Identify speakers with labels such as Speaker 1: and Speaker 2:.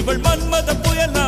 Speaker 1: இவள் மன்மத புயலா?